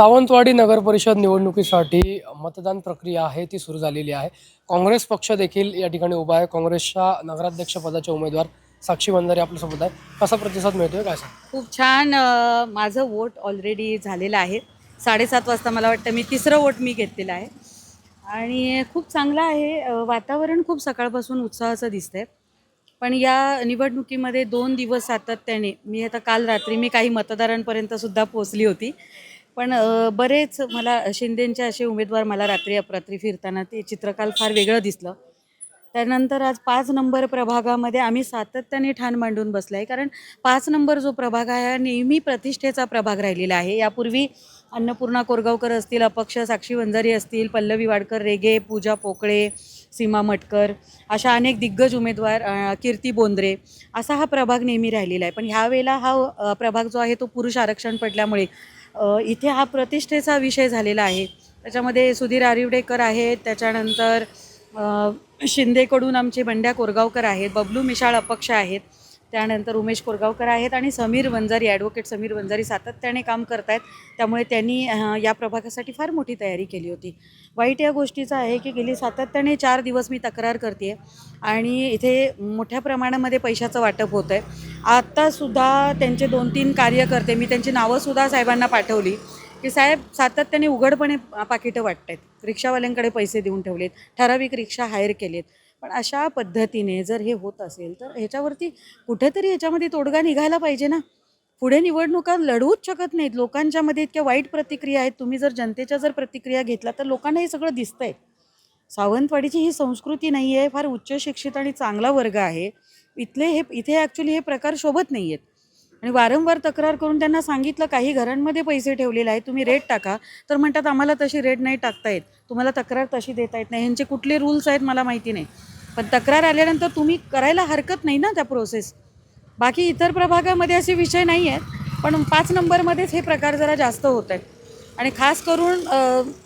सावंतवाडी नगर परिषद निवडणुकीसाठी मतदान प्रक्रिया आहे ती सुरू झालेली आहे. काँग्रेस पक्ष देखील या ठिकाणी उभा आहे. काँग्रेसच्या नगराध्यक्ष पदाचे उमेदवार साक्षी बंधारे आपल्यासोबत आहे कसा प्रतिसाद मिळतोय काय सांग खूप छान अ, माझं वोट ऑलरेडी झालेलं आहे. साडेसात वाजता मला वाटतं मी तिसरं वोट मी घेतलेलं आहे. आणि खूप चांगलं आहे अ, वातावरण खूप सकाळपासून उत्साहाचं दिसतंय. पण या निवडणुकीमध्ये दोन दिवस सातत्याने मी आता काल रात्री मी काही मतदारांपर्यंत सुद्धा पोचली होती. पण बरेच मला शिंदेंचे असे उमेदवार मला रात्री अपरात्री फिरताना ते चित्रकाल फार वेगळं दिसलं. त्यानंतर आज पाच नंबर प्रभागामध्ये आम्ही सातत्याने ठाण मांडून बसलो आहे कारण पाच नंबर जो प्रभाग आहे हा नेहमी प्रतिष्ठेचा प्रभाग राहिलेला आहे. यापूर्वी अन्नपूर्णा कोरगावकर असतील अपक्ष साक्षी वंजारी असतील पल्लवी वाडकर रेगे पूजा पोकळे सीमा मटकर अशा अनेक दिग्गज उमेदवार कीर्ती बोंद्रे असा हा प्रभाग नेहमी राहिलेला आहे. पण ह्यावेळेला हा प्रभाग जो आहे तो पुरुष आरक्षण पडल्यामुळे इथे हा प्रतिष्ठेचा विषय झालेला आहे. त्याच्यामध्ये सुधीर आरिवडेकर आहेत त्याच्यानंतर शिंदेकडून आमचे बंड्या कोरगावकर आहेत बबलू मिशाळ अपक्ष आहेत त्यानंतर उमेश कोरगावकर आहेत आणि समीर वंजारी ॲडव्होकेट समीर वंजारी सातत्याने काम करत आहेत त्यामुळे त्यांनी या प्रभागासाठी फार मोठी तयारी केली होती. वाईट या गोष्टीचं आहे की गेली सातत्याने चार दिवस मी तक्रार करते आणि इथे मोठ्या प्रमाणामध्ये पैशाचं वाटप होतं आहे आत्तासुद्धा त्यांचे दोन तीन कार्यकर्ते मी त्यांची नावंसुद्धा साहेबांना पाठवली की साहेब सातत्याने उघडपणे पाकिटं वाटत आहेत रिक्षावाल्यांकडे पैसे देऊन ठेवलेत ठराविक रिक्षा हायर केलेत. पण अशा पद्धतीने जर हे होत असेल तर ह्याच्यावरती कुठेतरी ह्याच्यामध्ये तोडगा निघायला पाहिजे ना? पुढे निवडणुका लढवूच शकत नाहीत. लोकांच्यामध्ये इतक्या वाईट प्रतिक्रिया आहेत. तुम्ही जर जनतेच्या जर प्रतिक्रिया घेतला तर लोकांना हे सगळं दिसतंय. सावंतवाडीची ही संस्कृती नाही आहे फार उच्च शिक्षित आणि चांगला वर्ग आहे. इथले हे इथे ॲक्च्युली हे प्रकार शोभत नाही आहेत आणि वारंवार तक्रार करून त्यांना सांगितलं काही घरांमध्ये पैसे ठेवलेले आहेत तुम्ही रेट टाका. तर म्हणतात आम्हाला तशी रेट नाही टाकता येत. तुम्हाला तक्रार तशी देता येत नाही. ह्यांचे कुठले रूल्स आहेत मला माहिती नाही. पण तक्रार आल्यानंतर तुम्ही करायला हरकत नाही ना त्या प्रोसेस बाकी इतर प्रभागामध्ये असे विषय नाही आहेत पण पाच नंबरमध्येच हे प्रकार जरा जास्त होत आहेत. आणि खास करून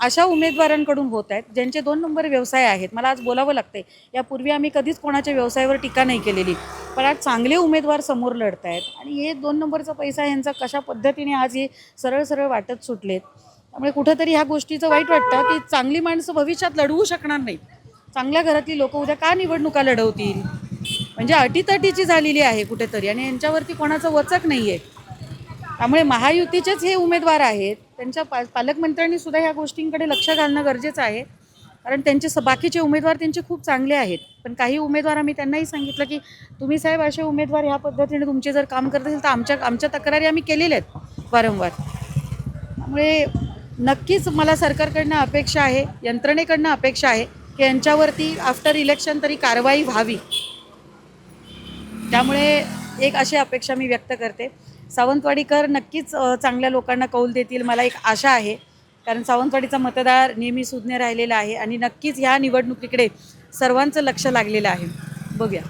अशा उमेदवारांकडून होत आहेत ज्यांचे दोन नंबर व्यवसाय आहेत. मला आज बोलावं लागते यापूर्वी आम्ही कधीच कोणाच्या व्यवसायावर टीका नाही केलेली. पण आज चांगले उमेदवार समोर लढत आहेत. आणि हे दोन नंबरचा पैसा यांचा कशा पद्धतीने आज हे सरळ सरळ वाटत सुटलेत? त्यामुळे कुठंतरी ह्या गोष्टीचं वाईट वाटतं की चांगली माणसं भविष्यात लढवू शकणार नाहीत. चांगल्या घरातली लोक उद्या का निवडणुका लढवतील? म्हणजे अटीतटीची झालेली आहे कुठेतरी आणि यांच्यावरती कोणाचं वचक नाही आहे त्यामुळे महायुतीचेच हे उमेदवार आहेत. त्यांच्या पा पालकमंत्र्यांनी सुद्धा ह्या गोष्टींकडे लक्ष घालणं गरजेचं आहे. कारण त्यांचे स बाकीचे उमेदवार त्यांचे खूप चांगले आहेत. पण काही उमेदवार आम्ही त्यांनाही सांगितलं की तुम्ही साहेब असे उमेदवार ह्या पद्धतीने तुमचे जर काम करत असेल तर आमच्या आमच्या तक्रारी आम्ही केलेल्या आहेत वारंवार. त्यामुळे नक्कीच मला सरकारकडनं अपेक्षा आहे यंत्रणेकडनं अपेक्षा आहे की यांच्यावरती आफ्टर इलेक्शन तरी कारवाई व्हावी. त्यामुळे एक अशी अपेक्षा मी व्यक्त करते. सावंतवाडीकर नक्कीच चांगल्या लोकांना कौल देतील मला एक आशा आहे. कारण सावंतवाडीचा मतदार नेहमी सुज्ञ राहिलेला आहे आणि नक्कीच ह्या निवडणुकीकडे सर्वांचं लक्ष लागलेलं आहे. बघूया.